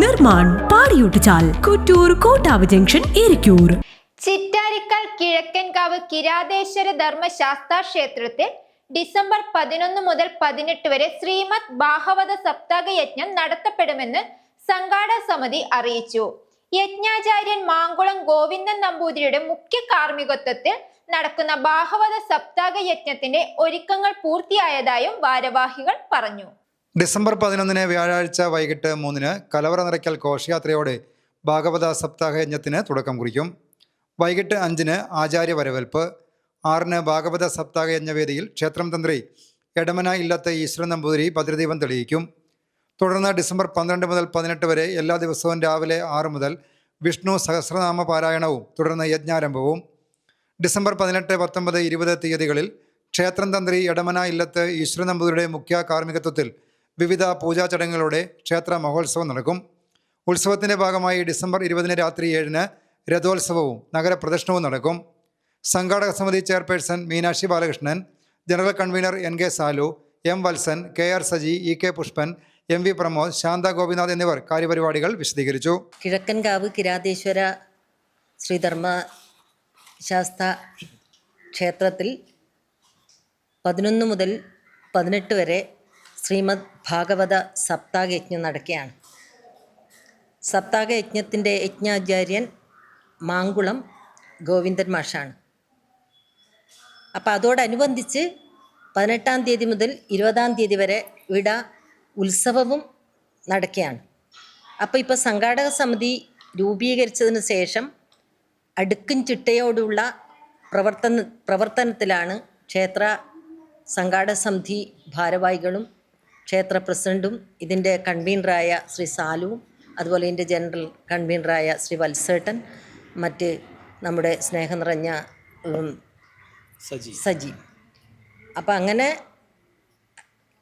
Nirman Padiyottuchal Kuttoor Kottavu junction Irikkur Chittarikkal Kizhakkankavu Kirateshwara Dharmashastra ക്ഷേത്രത്തിൽ December പതിനൊന്ന് മുതൽ പതിനെട്ട് വരെ ശ്രീമദ് ഭാഗവത സപ്താഹ യജ്ഞം നടത്തപ്പെടുമെന്ന് സംഘാടക സമിതി അറിയിച്ചു. യജ്ഞാചാര്യൻ മാങ്കുളം ഗോവിന്ദൻ നമ്പൂതിരിയുടെ മുഖ്യ കാർമ്മികത്വത്തിൽ നടക്കുന്ന ഭാഗവത സപ്താഹ യജ്ഞത്തിന്റെ ഒരുക്കങ്ങൾ പൂർത്തിയായതായും ഭാരവാഹികൾ പറഞ്ഞു. ഡിസംബർ പതിനൊന്നിന് വ്യാഴാഴ്ച വൈകിട്ട് മൂന്നിന് കലവറ നിറയ്ക്കൽ ഘോഷയാത്രയോടെ ഭാഗവത സപ്താഹ യജ്ഞത്തിന് തുടക്കം കുറിക്കും. വൈകിട്ട് അഞ്ചിന് ആചാര്യ വരവേൽപ്പ്. ആറിന് ഭാഗവത സപ്താഹ യജ്ഞവേദിയിൽ ക്ഷേത്രം തന്ത്രി എടമന ഇല്ലത്തെ ഈശ്വരൻ നമ്പൂതിരി ഭദ്രദീപം തെളിയിക്കും. തുടർന്ന് ഡിസംബർ പന്ത്രണ്ട് മുതൽ പതിനെട്ട് വരെ എല്ലാ ദിവസവും രാവിലെ ആറ് മുതൽ വിഷ്ണു സഹസ്രനാമ പാരായണവും തുടർന്ന് യജ്ഞാരംഭവും. ഡിസംബർ പതിനെട്ട് പത്തൊമ്പത് ഇരുപത് തീയതികളിൽ ക്ഷേത്രം തന്ത്രി എടമന ഇല്ലത്ത് ഈശ്വര നമ്പൂതിരിയുടെ മുഖ്യ കാർമ്മികത്വത്തിൽ വിവിധ പൂജാ ചടങ്ങുകളോടെ ക്ഷേത്ര മഹോത്സവം നടക്കും. ഉത്സവത്തിന്റെ ഭാഗമായി ഡിസംബർ ഇരുപതിന് രാത്രി ഏഴിന് രഥോത്സവവും നഗരപ്രദർശനവും നടക്കും. സംഘാടക സമിതി chairperson Meenakshi Balakrishnan general convener N K Salu M Valsan K R Saji E K Pushpan M V Pramod Shantha Gopinath എന്നിവർ കാര്യപരിപാടികൾ വിശദീകരിച്ചു. കിഴക്കൻകാവ് കിരാതേശ്വര ശ്രീധർമ്മ ശാസ്ത ക്ഷേത്രത്തിൽ പതിനൊന്ന് മുതൽ പതിനെട്ട് വരെ ശ്രീമദ് ഭാഗവത സപ്താകയജ്ഞം നടക്കുകയാണ്. സപ്താകയജ്ഞത്തിന്റെ യജ്ഞാചാര്യൻ മാങ്കുളം ഗോവിന്ദൻ മാഷാണ്. അപ്പോൾ അതോടനുബന്ധിച്ച് പതിനെട്ടാം തീയതി മുതൽ ഇരുപതാം തീയതി വരെ വിട ഉത്സവവും നടക്കുകയാണ്. അപ്പോൾ ഇപ്പോൾ സംഘാടക സമിതി രൂപീകരിച്ചതിന് ശേഷം അടുക്കും ചിട്ടയോടുള്ള പ്രവർത്തന പ്രവർത്തനത്തിലാണ് ക്ഷേത്ര സംഘാടക സമിതി ഭാരവാഹികളും ക്ഷേത്ര പ്രസിഡന്റും ഇതിന്റെ കൺവീനറായ ശ്രീ സാലുവും അതുപോലെ ഇതിന്റെ ജനറൽ കൺവീനറായ ശ്രീ വത്സേട്ടൻ മറ്റ് നമ്മുടെ സ്നേഹം നിറഞ്ഞ സജി. സജി. അപ്പം അങ്ങനെ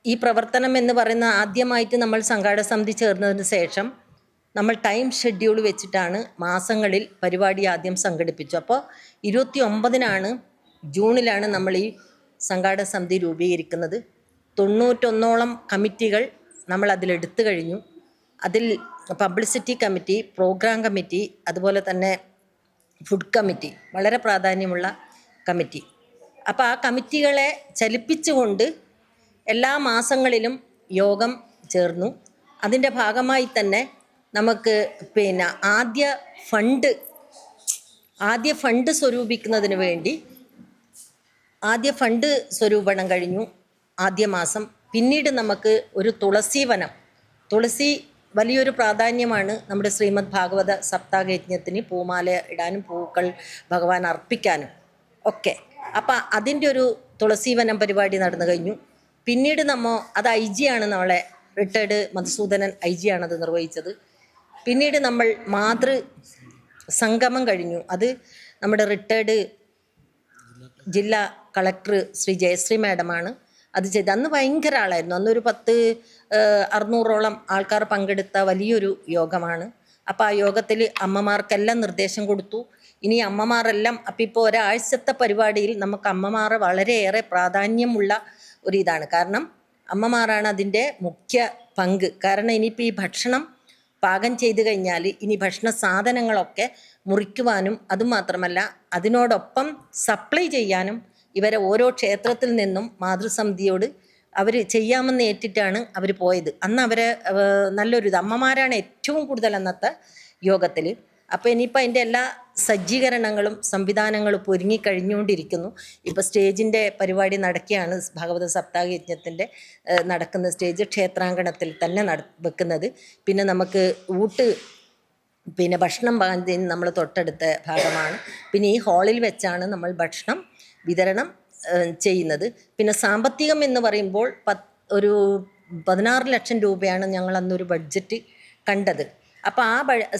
ഈ പ്രവർത്തനം എന്ന് പറയുന്ന ആദ്യമായിട്ട് നമ്മൾ സംഘാടക സമിതി ചേർന്നതിന് ശേഷം നമ്മൾ ടൈം ഷെഡ്യൂൾ വെച്ചിട്ടാണ് മാസങ്ങളിൽ പരിപാടി ആദ്യം സംഘടിപ്പിച്ചു അപ്പോൾ ഇരുപത്തി ഒമ്പതിനാണ് ജൂണിലാണ് നമ്മൾ ഈ സംഘാടക സമിതി രൂപീകരിക്കുന്നത്. തൊണ്ണൂറ്റൊന്നോളം കമ്മിറ്റികൾ നമ്മൾ അതിലെടുത്തു കഴിഞ്ഞു. അതിൽ പബ്ലിസിറ്റി കമ്മിറ്റി പ്രോഗ്രാം കമ്മിറ്റി അതുപോലെ തന്നെ ഫുഡ് കമ്മിറ്റി വളരെ പ്രാധാന്യമുള്ള കമ്മിറ്റി. അപ്പോൾ ആ കമ്മിറ്റികളെ ചലിപ്പിച്ചുകൊണ്ട് എല്ലാ മാസങ്ങളിലും യോഗം ചേർന്നു. അതിന്റെ ഭാഗമായി തന്നെ നമുക്ക് പിന്നെ ആദ്യ ഫണ്ട് ആദ്യ ഫണ്ട് സ്വരൂപിക്കുന്നതിന് വേണ്ടി ആദ്യ ഫണ്ട് സ്വരൂപണം കഴിഞ്ഞു. ആദ്യ മാസം. പിന്നീട് നമുക്ക് ഒരു തുളസി വനം. തുളസി വലിയൊരു പ്രാധാന്യമാണ് നമ്മുടെ ശ്രീമദ് ഭാഗവത സപ്താഹയജ്ഞത്തിന് പൂമാല ഇടാനും പൂക്കൾ ഭഗവാൻ അർപ്പിക്കാനും ഒക്കെ. അപ്പം അതിന്റെ ഒരു തുളസി വനം പരിപാടി നടന്നു കഴിഞ്ഞു. പിന്നീട് നമ്മൾ അത് ഐ ആണ് നമ്മളെ റിട്ടയർഡ് മധുസൂദനൻ ഐ ജി ആണത് നിർവഹിച്ചത്. പിന്നീട് നമ്മൾ മാതൃ സംഗമം കഴിഞ്ഞു. അത് നമ്മുടെ റിട്ടയർഡ് ജില്ലാ കളക്ടർ ശ്രീ ജയശ്രീ മാഡമാണ് അത് ചെയ്ത്. അന്ന് ഭയങ്കര ആളായിരുന്നു. അന്നൊരു പത്ത് അറുന്നൂറോളം ആൾക്കാർ പങ്കെടുത്ത വലിയൊരു യോഗമാണ്. അപ്പോൾ ആ യോഗത്തിൽ അമ്മമാർക്കെല്ലാം നിർദ്ദേശം കൊടുത്തു. ഇനി അമ്മമാരെല്ലാം അപ്പം ഇപ്പോൾ ഒരാഴ്ചത്തെ പരിപാടിയിൽ നമുക്ക് അമ്മമാരെ വളരെയേറെ പ്രാധാന്യമുള്ള ഒരു ഇതാണ്. കാരണം അമ്മമാരാണ് അതിന്റെ മുഖ്യ പങ്ക്. കാരണം ഇനിയിപ്പോൾ ഈ ഭക്ഷണം പാകം ചെയ്തു കഴിഞ്ഞാൽ ഇനി ഭക്ഷണ സാധനങ്ങളൊക്കെ മുറിക്കുവാനും അതുമാത്രമല്ല അതിനോടൊപ്പം സപ്ലൈ ചെയ്യാനും ഇവരെ ഓരോ ക്ഷേത്രത്തിൽ നിന്നും മാതൃസമിതിയോട് അവർ ചെയ്യാമെന്ന് ഏറ്റിട്ടാണ് അവർ പോയത്. അന്ന് അവരെ നല്ലൊരു അമ്മമാരാണ് ഏറ്റവും കൂടുതൽ അന്നത്തെ യോഗത്തിൽ അപ്പോൾ ഇനിയിപ്പോൾ അതിന്റെ എല്ലാ സജ്ജീകരണങ്ങളും സംവിധാനങ്ങളും ഇപ്പോൾ ഒരുങ്ങിക്കഴിഞ്ഞുകൊണ്ടിരിക്കുന്നു ഇപ്പോൾ സ്റ്റേജിന്റെ പരിപാടി നടക്കുകയാണ്. ഭാഗവത സപ്താഹ യജ്ഞത്തിന്റെ നടക്കുന്ന സ്റ്റേജ് ക്ഷേത്രാങ്കണത്തിൽ തന്നെ നട വെക്കുന്നത്. പിന്നെ നമുക്ക് ഊട്ട് പിന്നെ ഭക്ഷണം നമ്മൾ തൊട്ടടുത്ത ഭാഗമാണ്. പിന്നെ ഈ ഹാളിൽ വെച്ചാണ് നമ്മൾ ഭക്ഷണം വിതരണം ചെയ്യുന്നത്. പിന്നെ സാമ്പത്തികം എന്ന് പറയുമ്പോൾ പത്ത് ഒരു പതിനാറ് ലക്ഷം രൂപയാണ് ഞങ്ങൾ അന്നൊരു ബഡ്ജറ്റ് കണ്ടത്. അപ്പോൾ ആ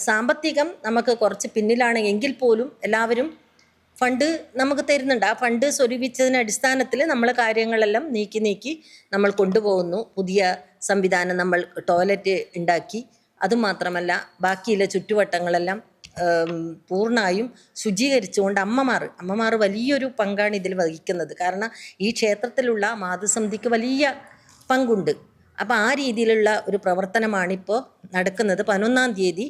സാമ്പത്തികം നമുക്ക് കുറച്ച് പിന്നിലാണ് എങ്കിൽ പോലും എല്ലാവരും ഫണ്ട് നമുക്ക് തരുന്നുണ്ട്. ആ ഫണ്ട് സ്വരൂപിച്ചതിന് അടിസ്ഥാനത്തിൽ നമ്മൾ കാര്യങ്ങളെല്ലാം നീക്കി നീക്കി നമ്മൾ കൊണ്ടുപോകുന്നു. പുതിയ സംവിധാനം നമ്മൾ ടോയ്ലറ്റ് ഉണ്ടാക്കി. അതുമാത്രമല്ല ബാക്കിയുള്ള ചുറ്റുവട്ടങ്ങളെല്ലാം പൂർണമായും ശുചീകരിച്ചുകൊണ്ട് അമ്മമാർ അമ്മമാർ വലിയൊരു പങ്കാണ് ഇതിൽ വഹിക്കുന്നത്. കാരണം ഈ ക്ഷേത്രത്തിലുള്ള മാതൃസമിതിക്ക് വലിയ പങ്കുണ്ട്. അപ്പോൾ ആ രീതിയിലുള്ള ഒരു പ്രവർത്തനമാണിപ്പോൾ നടക്കുന്നത്. പതിനൊന്നാം തീയതി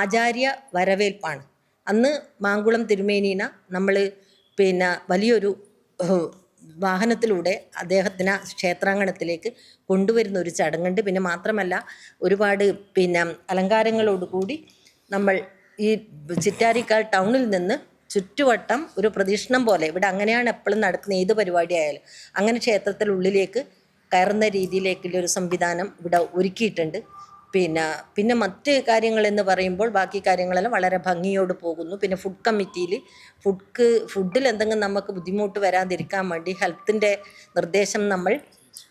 ആചാര്യ വരവേൽപ്പാണ്. അന്ന് മാങ്കുളം തിരുമേനീന നമ്മൾ പിന്നെ വലിയൊരു വാഹനത്തിലൂടെ അദ്ദേഹത്തിന് ക്ഷേത്രാങ്കണത്തിലേക്ക് കൊണ്ടുവരുന്ന ഒരു ചടങ്ങുണ്ട്. പിന്നെ മാത്രമല്ല ഒരുപാട് പിന്നെ അലങ്കാരങ്ങളോടുകൂടി നമ്മൾ ഈ ചിറ്റാരിക്കാൽ ടൗണിൽ നിന്ന് ചുറ്റുവട്ടം ഒരു പ്രദക്ഷിണം പോലെ ഇവിടെ അങ്ങനെയാണ് എപ്പോഴും നടക്കുന്ന ഏത് പരിപാടി ആയാലും അങ്ങനെ ക്ഷേത്രത്തിലുള്ളിലേക്ക് കയറുന്ന രീതിയിലേക്കുള്ള ഒരു സംവിധാനം ഇവിടെ ഒരുക്കിയിട്ടുണ്ട്. പിന്നെ പിന്നെ മറ്റ് കാര്യങ്ങളെന്ന് പറയുമ്പോൾ ബാക്കി കാര്യങ്ങളെല്ലാം വളരെ ഭംഗിയോട് പോകുന്നു. പിന്നെ ഫുഡ് കമ്മിറ്റിയിൽ ഫുഡ് ഫുഡിൽ എന്തെങ്കിലും നമുക്ക് ബുദ്ധിമുട്ട് വരാതിരിക്കാൻ വേണ്ടി ഹെൽത്തിന്റെ നിർദ്ദേശം നമ്മൾ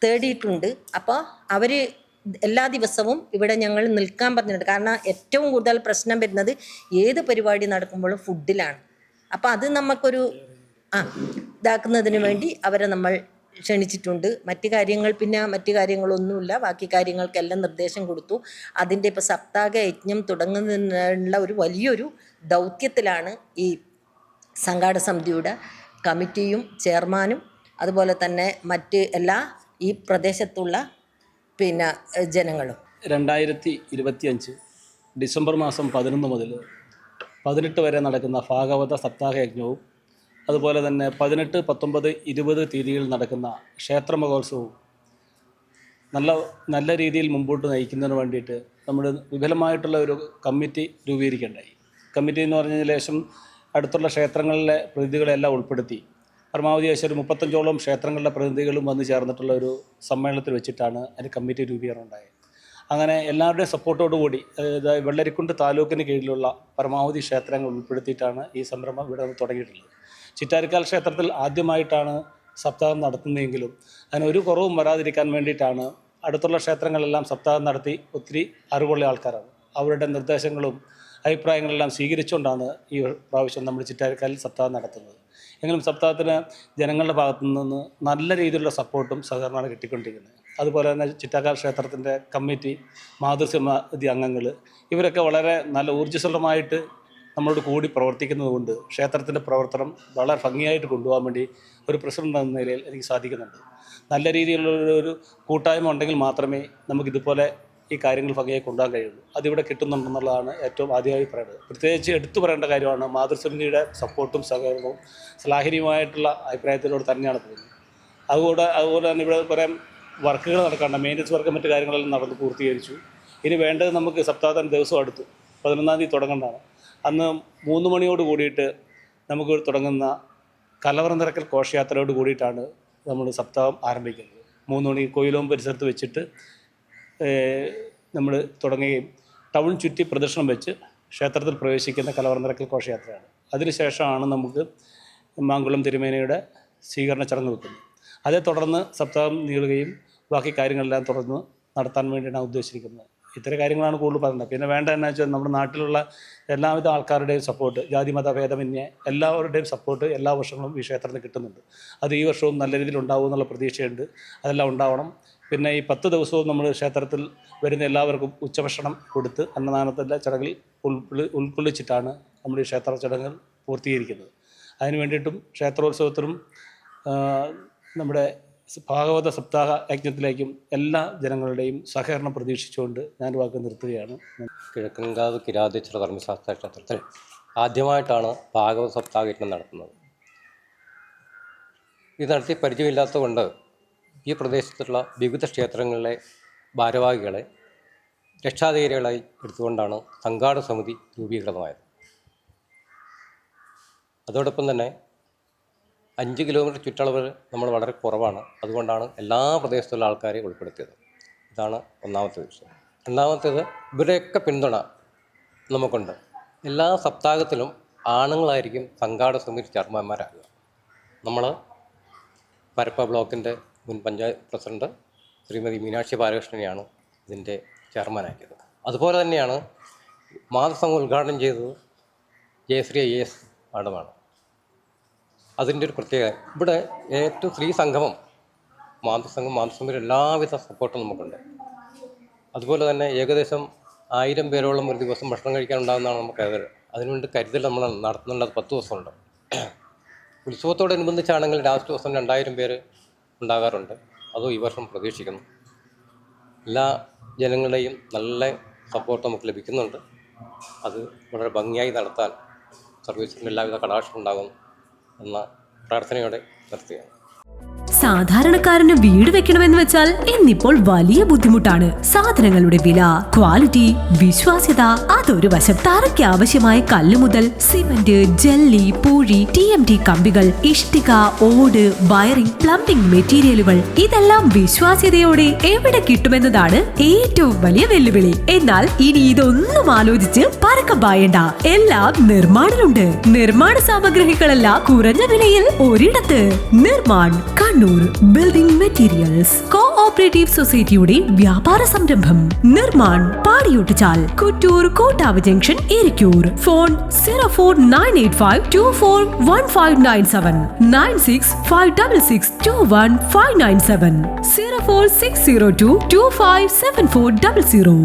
തേടിയിട്ടുണ്ട്. അപ്പോൾ അവർ എല്ലാ ദിവസവും ഇവിടെ ഞങ്ങൾ നിൽക്കാൻ പറഞ്ഞിട്ടുണ്ട്. കാരണം ഏറ്റവും കൂടുതൽ പ്രശ്നം വരുന്നത് ഏത് പരിപാടി നടക്കുമ്പോഴും ഫുഡിലാണ് അപ്പോൾ അത് നമുക്കൊരു ആ ഇതാക്കുന്നതിന് വേണ്ടി അവരെ നമ്മൾ ക്ഷണിച്ചിട്ടുണ്ട്. മറ്റു കാര്യങ്ങൾ പിന്നെ മറ്റ് കാര്യങ്ങളൊന്നുമില്ല. ബാക്കി കാര്യങ്ങൾക്കെല്ലാം നിർദ്ദേശം കൊടുത്തു. അതിന്റെ ഇപ്പോൾ സപ്താഹ യജ്ഞം തുടങ്ങുന്നതിനുള്ള ഒരു വലിയൊരു ദൗത്യത്തിലാണ് ഈ സംഘാട സമിതിയുടെ കമ്മിറ്റിയും ചെയർമാനും അതുപോലെ തന്നെ മറ്റ് എല്ലാ ഈ പ്രദേശത്തുള്ള പിന്നെ ജനങ്ങളും? രണ്ടായിരത്തി ഇരുപത്തിയഞ്ച് ഡിസംബർ മാസം പതിനൊന്ന് മുതൽ പതിനെട്ട് വരെ നടക്കുന്ന ഭാഗവത സപ്താഹ യജ്ഞവും അതുപോലെ തന്നെ പതിനെട്ട് പത്തൊമ്പത് ഇരുപത് തീയതികളിൽ നടക്കുന്ന ക്ഷേത്ര മഹോത്സവവും നല്ല നല്ല രീതിയിൽ മുമ്പോട്ട് നയിക്കുന്നതിന് വേണ്ടിയിട്ട് നമ്മൾ വിപുലമായിട്ടുള്ള ഒരു കമ്മിറ്റി രൂപീകരിക്കേണ്ടായി. കമ്മിറ്റി എന്ന് പറഞ്ഞതിന് ശേഷം അടുത്തുള്ള ക്ഷേത്രങ്ങളിലെ പ്രതിനിധികളെല്ലാം ഉൾപ്പെടുത്തി പരമാവധി ഏകദേശം ഒരു മുപ്പത്തഞ്ചോളം ക്ഷേത്രങ്ങളുടെ പ്രതിനിധികളും വന്നു ചേർന്നിട്ടുള്ള ഒരു സമ്മേളനത്തിൽ വെച്ചിട്ടാണ് അതിന് കമ്മിറ്റി രൂപീകരണം ഉണ്ടായത് അങ്ങനെ എല്ലാവരുടെയും സപ്പോർട്ടോടുകൂടി അതായത് വെള്ളരിക്കുണ്ട് താലൂക്കിന് കീഴിലുള്ള പരമാവധി ക്ഷേത്രങ്ങൾ ഉൾപ്പെടുത്തിയിട്ടാണ് ഈ സംരംഭം ഇവിടെ നിന്ന് തുടങ്ങിയിട്ടുള്ളത്. ചിറ്റാരിക്കാൽ ക്ഷേത്രത്തിൽ ആദ്യമായിട്ടാണ് സപ്താഹം നടത്തുന്നതെങ്കിലും അതിന് ഒരു കുറവും വരാതിരിക്കാൻ വേണ്ടിയിട്ടാണ് അടുത്തുള്ള ക്ഷേത്രങ്ങളെല്ലാം സപ്താഹം നടത്തി ഒത്തിരി അറിവുള്ള ആൾക്കാരാണ്. അവരുടെ നിർദ്ദേശങ്ങളും അഭിപ്രായങ്ങളെല്ലാം സ്വീകരിച്ചുകൊണ്ടാണ് ഈ പ്രാവശ്യം നമ്മൾ ചിറ്റാരിക്കാലിൽ സപ്താഹം നടത്തുന്നത്. എങ്കിലും സപ്താഹത്തിന് ജനങ്ങളുടെ ഭാഗത്തു നിന്ന് നല്ല രീതിയിലുള്ള സപ്പോർട്ടും സഹകരണമാണ് കിട്ടിക്കൊണ്ടിരിക്കുന്നത്. അതുപോലെ തന്നെ ചിറ്റാക്കാൽ ക്ഷേത്രത്തിന്റെ കമ്മിറ്റി മാതൃസമിതി അംഗങ്ങൾ ഇവരൊക്കെ വളരെ നല്ല ഊർജസ്വലമായിട്ട് നമ്മളോട് കൂടി പ്രവർത്തിക്കുന്നതുകൊണ്ട് ക്ഷേത്രത്തിന്റെ പ്രവർത്തനം വളരെ ഭംഗിയായിട്ട് കൊണ്ടുപോകാൻ വേണ്ടി ഒരു പ്രസിഡന്റ് എന്ന നിലയിൽ എനിക്ക് സാധിക്കുന്നുണ്ട്. നല്ല രീതിയിലുള്ള ഒരു കൂട്ടായ്മ ഉണ്ടെങ്കിൽ മാത്രമേ നമുക്കിതുപോലെ ഈ കാര്യങ്ങൾ ഭംഗിയായി കൊണ്ടുപോകാൻ കഴിയുള്ളൂ. അതിവിടെ കിട്ടുന്നുണ്ടെന്നുള്ളതാണ് ഏറ്റവും ആദ്യമായി പറയുന്നത് പ്രത്യേകിച്ച് എടുത്തു പറയേണ്ട കാര്യമാണ് മാതൃസമിതിയുടെ സപ്പോർട്ടും സഹകരണവും ശ്ലാഘനീയമായിട്ടുള്ള അഭിപ്രായത്തിലൂടെ തന്നെയാണ് പോകുന്നത്. അതുകൂടെ അതുപോലെ തന്നെ ഇവിടെ കുറേ വർക്കുകൾ നടക്കാണ്ട് മെയിന്റനൻസ് വർക്കും മറ്റു കാര്യങ്ങളെല്ലാം നടന്ന് പൂർത്തീകരിച്ചു. ഇനി വേണ്ടത് നമുക്ക് സപ്താഹത്തിന് ദിവസം അടുത്തു പതിനൊന്നാം തീയതി തുടങ്ങേണ്ടതാണ് അന്ന് മൂന്ന് മണിയോട് കൂടിയിട്ട് നമുക്ക് തുടങ്ങുന്ന കലവറ നിറക്കൽ ഘോഷയാത്രയോട് കൂടിയിട്ടാണ് നമ്മൾ സപ്താഹം ആരംഭിക്കുന്നത്. മൂന്ന് മണി കോയിലോം പരിസരത്ത് വെച്ചിട്ട് നമ്മൾ തുടങ്ങുകയും ടൗൺ ചുറ്റി പ്രദർശനം വെച്ച് ക്ഷേത്രത്തിൽ പ്രവേശിക്കുന്ന കലവറ നിറക്കൽ ഘോഷയാത്രയാണ് അതിനുശേഷമാണ് നമുക്ക് മാങ്കുളം തിരുമേനയുടെ സ്വീകരണ ചടങ്ങ് വെക്കുന്നത്. അതേ തുടർന്ന് സപ്താഹം നീളുകയും ബാക്കി കാര്യങ്ങളെല്ലാം തുടർന്ന് നടത്താൻ വേണ്ടിയാണ് ഉദ്ദേശിച്ചിരിക്കുന്നത്. ഇത്തരം കാര്യങ്ങളാണ് കൂടുതൽ പറയുന്നത് പിന്നെ വേണ്ട എന്നാ വെച്ചാൽ നമ്മുടെ നാട്ടിലുള്ള എല്ലാവിധ ആൾക്കാരുടെയും സപ്പോർട്ട് ജാതി മത ഭേദമന്യേ എല്ലാവരുടെയും സപ്പോർട്ട് എല്ലാ വർഷങ്ങളും ഈ ക്ഷേത്രത്തിന് കിട്ടുന്നുണ്ട്. അത് ഈ വർഷവും നല്ല രീതിയിൽ ഉണ്ടാവും എന്നുള്ള പ്രതീക്ഷയുണ്ട്. അതെല്ലാം ഉണ്ടാവണം. പിന്നെ ഈ പത്ത് ദിവസവും നമ്മൾ ക്ഷേത്രത്തിൽ വരുന്ന എല്ലാവർക്കും ഉച്ചഭക്ഷണം കൊടുത്ത് അന്നദാനത്തിന്റെ ചടങ്ങിൽ ഉൾക്കൊള്ളി ഉൾക്കൊള്ളിച്ചിട്ടാണ് നമ്മൾ ഈ ക്ഷേത്ര ചടങ്ങുകൾ പൂർത്തീകരിക്കുന്നത്. അതിന് വേണ്ടിയിട്ടും ക്ഷേത്രോത്സവത്തിനും നമ്മുടെ ഭാഗവത സപ്താഹ യജ്ഞത്തിലേക്കും എല്ലാ ജനങ്ങളുടെയും സഹകരണം പ്രതീക്ഷിച്ചുകൊണ്ട് ഞാൻ വാക്ക് നിർത്തുകയാണ്. കിഴക്കൻകാവ് കിരാതീശ്വര ധർമ്മശാസ്ത്ര ക്ഷേത്രത്തിൽ ആദ്യമായിട്ടാണ് ഭാഗവത സപ്താഹ യജ്ഞം നടത്തുന്നത്. ഇത് നടത്തി പരിചയമില്ലാത്തതുകൊണ്ട് ഈ പ്രദേശത്തുള്ള വിവിധ ക്ഷേത്രങ്ങളിലെ ഭാരവാഹികളെ രക്ഷാധികാരികളായി എടുത്തുകൊണ്ടാണ് സംഘാട സമിതി രൂപീകൃതമായത്. അതോടൊപ്പം തന്നെ അഞ്ച് കിലോമീറ്റർ ചുറ്റളവ് നമ്മൾ വളരെ കുറവാണ്. അതുകൊണ്ടാണ് എല്ലാ പ്രദേശത്തുള്ള ആൾക്കാരെ ഉൾപ്പെടുത്തിയത്. ഇതാണ് ഒന്നാമത്തെ വിഷയം രണ്ടാമത്തേത് ഇവരുടെയൊക്കെ പിന്തുണ നമുക്കുണ്ട്. എല്ലാ സപ്താഹത്തിലും ആണുങ്ങളായിരിക്കും സംഘാട സമിതി ചെയർമാന്മാരാകുക നമ്മൾ പരപ്പ ബ്ലോക്കിന്റെ മുൻ പഞ്ചായത്ത് പ്രസിഡന്റ് ശ്രീമതി മീനാക്ഷി ബാലകൃഷ്ണനെയാണ് ഇതിന്റെ ചെയർമാനാക്കിയത്. അതുപോലെ തന്നെയാണ് മാതൃസംഘം ഉദ്ഘാടനം ചെയ്തത് ജയശ്രീ ഐ എസ് മാഡമാണ്. അതിന്റെ ഒരു പ്രത്യേകത ഇവിടെ ഏറ്റവും സ്ത്രീ സംഗമം മാതൃസംഘം മാതൃസംഘം എല്ലാവിധ സപ്പോർട്ടും നമുക്കുണ്ട്. അതുപോലെ തന്നെ ഏകദേശം ആയിരം പേരോളം ഒരു ദിവസം ഭക്ഷണം കഴിക്കാനുണ്ടാകുന്നതാണ് നമുക്ക് കരുതൽ അതിനുവേണ്ടി കരുതൽ നമ്മൾ നടത്തുന്നുണ്ട്. അത് പത്ത് ദിവസമുണ്ട്. ഉത്സവത്തോടനുബന്ധിച്ചാണെങ്കിൽ ലാസ്റ്റ് ദിവസം രണ്ടായിരം പേര് ഉണ്ടാകാറുണ്ട്. അതും ഈ വർഷം പ്രതീക്ഷിക്കുന്നു. എല്ലാ ജനങ്ങളുടെയും നല്ല സപ്പോർട്ട് നമുക്ക് ലഭിക്കുന്നുണ്ട്. അത് വളരെ ഭംഗിയായി നടത്താൻ സർവീസിന് എല്ലാവിധ കടാക്ഷം ഉണ്ടാകും എന്ന പ്രാർത്ഥനയോടെ നിർത്തുകയാണ്. സാധാരണക്കാരന് വീട് വെക്കണമെന്ന് വെച്ചാൽ ഇന്നിപ്പോൾ വലിയ ബുദ്ധിമുട്ടാണ്. സാധനങ്ങളുടെ വില ക്വാളിറ്റി വിശ്വാസ്യത അതൊരു വശം. തറയ്ക്ക് ആവശ്യമായ കല്ല് മുതൽ സിമന്റ് ജെല്ലി പൂഴി ടി എം ടി കമ്പികൾ ഇഷ്ടിക ഓട് വയറിംഗ് പ്ലംബിംഗ് മെറ്റീരിയലുകൾ ഇതെല്ലാം വിശ്വാസ്യതയോടെ എവിടെ കിട്ടുമെന്നതാണ് ഏറ്റവും വലിയ വെല്ലുവിളി. എന്നാൽ ഇനി ഇതൊന്നും ആലോചിച്ച് പരക്കം എല്ലാം നിർമ്മാണിലുണ്ട്. നിർമ്മാണ സാമഗ്രികളെല്ലാം കുറഞ്ഞ വിലയിൽ ഒരിടത്ത്. Nirman Kannur. Building materials co operative സൊസൈറ്റിയുടെ വ്യാപാര സംരംഭം. Nirman Padiyottuchal Kuttoor Kottavu junction Irikkur phone zero four nine eight five two four one five nine seven nine six five double six two one five nine seven zero four six zero two two five seven four double zero